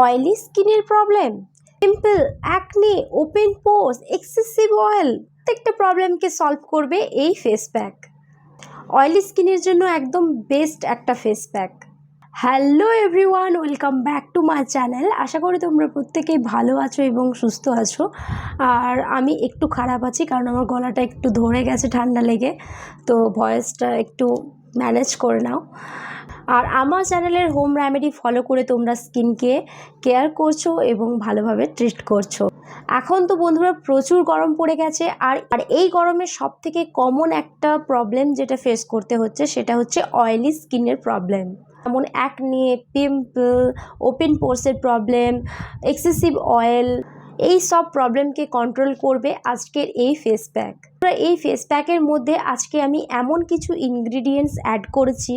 Oily স্কিনের problem pimple acne open pores excessive oil প্রত্যেকটা প্রবলেমকে সলভ করবে এই ফেস প্যাক অয়েলি স্কিনের জন্য একদম বেস্ট একটা face pack hello everyone welcome back to my channel আশা করি তোমরা প্রত্যেকেই ভালো আছো এবং সুস্থ আছো। আর আমি একটু খারাপ আছি কারণ আমার গলাটা একটু ধরে গেছে ঠান্ডা লেগে, তো ভয়েসটা একটু ম্যানেজ করে নাও। আর আমার চ্যানেলের হোম রেমেডি ফলো করে তোমরা স্কিনকে কেয়ার করছ এবং ভালোভাবে ট্রিট করছ। এখন তো বন্ধুরা প্রচুর গরম পড়ে গেছে আর আর এই গরমে সব থেকে কমন একটা প্রবলেম যেটা ফেস করতে হচ্ছে সেটা হচ্ছে অয়েলি স্কিনের প্রবলেম যেমন এক নিয়ে পিম্পল ওপেন পোর্সের প্রবলেম এক্সেসিভ অয়েল এই সব প্রবলেমকে কন্ট্রোল করবে আজকের এই ফেস প্যাক এই ফেস প্যাকের মধ্যে আজকে আমি এমন কিছু ইনগ্রিডিয়েন্টস অ্যাড করেছি,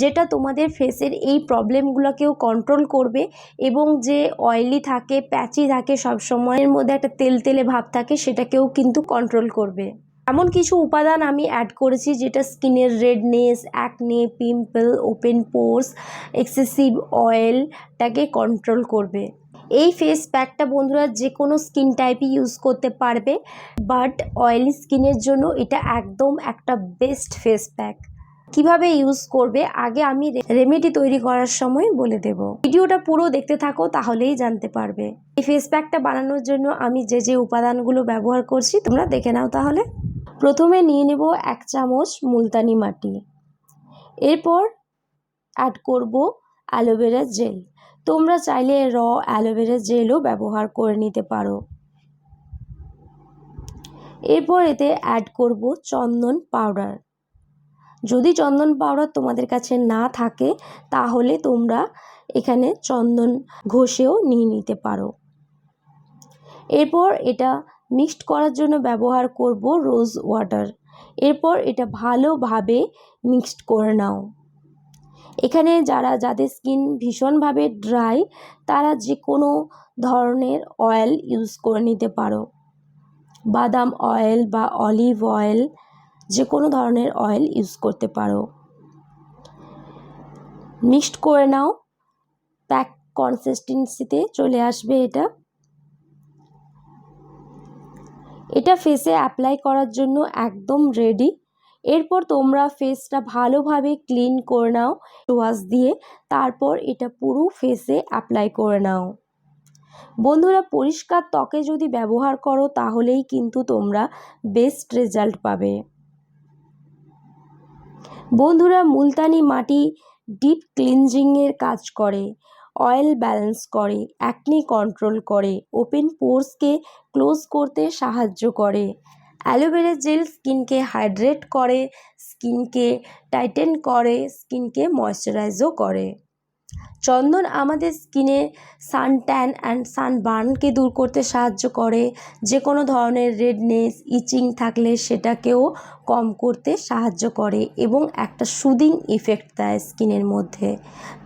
যেটা তোমাদের ফেসের এই প্রবলেমগুলোকেও কন্ট্রোল করবে এবং যে অয়েলি থাকে প্যাচি থাকে, সব সময়ের মধ্যে একটা তেল তেলে ভাব থাকে, সেটাকেও কিন্তু কন্ট্রোল করবে। এমন কিছু উপাদান আমি অ্যাড করেছি, যেটা স্কিনের redness acne pimple open pores excessive অয়েলটাকে control করবে। এই ফেস প্যাকটা বন্ধুরা যে কোনো স্কিন টাইপই ইউজ করতে পারবে বাট অয়েলি স্কিনের জন্য এটা একদম একটা বেস্ট ফেস প্যাক কীভাবে ইউজ করবে, আগে আমি রেমেডি তৈরি করার সময় বলে দেব। ভিডিওটা পুরো দেখতে থাকো, তাহলেই জানতে পারবে। এই ফেস প্যাকটা বানানোর জন্য আমি যে যে উপাদানগুলো ব্যবহার করছি, তোমরা দেখে নাও তাহলে। প্রথমে নিয়ে নেব এক চামচ মুলতানি মাটি। এরপর অ্যাড করব অ্যালোভেরা জেল। তোমরা চাইলে র অ্যালোভেরা জেলও ব্যবহার করে নিতে পারো। এরপর এতে অ্যাড করব চন্দন পাউডার যদি চন্দন পাউডার তোমাদের কাছে না থাকে, তাহলে তোমরা এখানে চন্দন ঘষেও নিয়ে নিতে পারো। এরপর এটা মিক্সড করার জন্য ব্যবহার করব রোজ ওয়াটার এরপর এটা ভালোভাবে মিক্সড করে নাও। এখানে যারা, যাদের স্কিন ভীষণভাবে ড্রাই তারা যে কোনো ধরনের অয়েল ইউজ করে নিতে পারো। বাদাম অয়েল বা অলিভ অয়েল যে কোনো ধরনের অয়েল ইউজ করতে পারো। মিক্সড করে নাও। প্যাক কনসিস্টেন্সিতে চলে আসবে এটা। এটা ফেসে অ্যাপ্লাই করার জন্য একদম রেডি এরপর তোমরা ফেসটা ভালোভাবে ক্লিন করে নাও ওয়াশ দিয়ে, তারপর এটা পুরো ফেসে অ্যাপ্লাই করে নাও। বন্ধুরা, পরিষ্কার ত্বকে যদি ব্যবহার করো, তাহলেই কিন্তু তোমরা বেস্ট রেজাল্ট পাবে। বন্ধুরা, মুলতানি মাটি ডিপ ক্লিনজিংয়ের কাজ করে অয়েল ব্যালেন্স করে অ্যাকনি কন্ট্রোল করে ওপেন পোর্সকে ক্লোজ করতে সাহায্য করে। অ্যালোভেরা জেল স্কিনকে হাইড্রেট করে, স্কিনকে টাইটেন করে, স্কিনকে ময়শ্চারাইজও করে। চন্দন আমাদের স্কিনে সান ট্যান অ্যান্ড সানবার্নকে দূর করতে সাহায্য করে। যে কোনো ধরনের রেডনেস, ইচিং থাকলে সেটাকেও কম করতে সাহায্য করে এবং একটা সুদিং ইফেক্ট দেয় স্কিনের মধ্যে।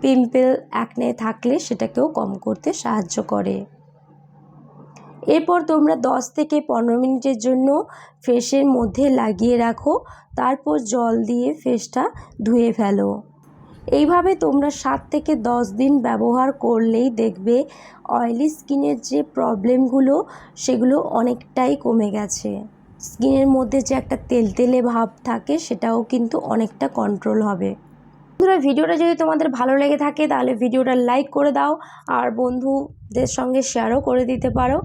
পিম্পল, অ্যাকনে থাকলে সেটাকেও কম করতে সাহায্য করে। এরপর তোমরা দশ থেকে পনেরো মিনিটের জন্য ফেসের মধ্যে লাগিয়ে রাখো, তারপর জল দিয়ে ফেসটা ধুয়ে ফেলো। এইভাবে তোমরা সাত থেকে দশ দিন ব্যবহার করলেই দেখবে অয়েলি স্কিনের যে প্রবলেমগুলো, সেগুলো অনেকটাই কমে গেছে। স্কিনের মধ্যে যে একটা তেলতেলে ভাব থাকে, সেটাও কিন্তু অনেকটা কন্ট্রোল হবে। বন্ধুরা, ভিডিওটা যদি তোমাদের ভালো লেগে থাকে, তাহলে ভিডিওটা লাইক করে দাও আর বন্ধুদের সঙ্গে শেয়ারও করে দিতে পারো।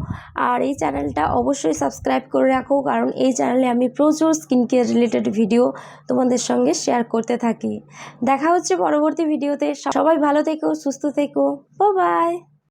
আর এই চ্যানেলটা অবশ্যই সাবস্ক্রাইব করে রাখো, কারণ এই চ্যানেলে আমি প্রচুর স্কিন কেয়ার রিলেটেড ভিডিও তোমাদের সঙ্গে শেয়ার করতে থাকি। দেখা হচ্ছে পরবর্তী ভিডিওতে সবাই ভালো থেকো, সুস্থ থেকো। বাই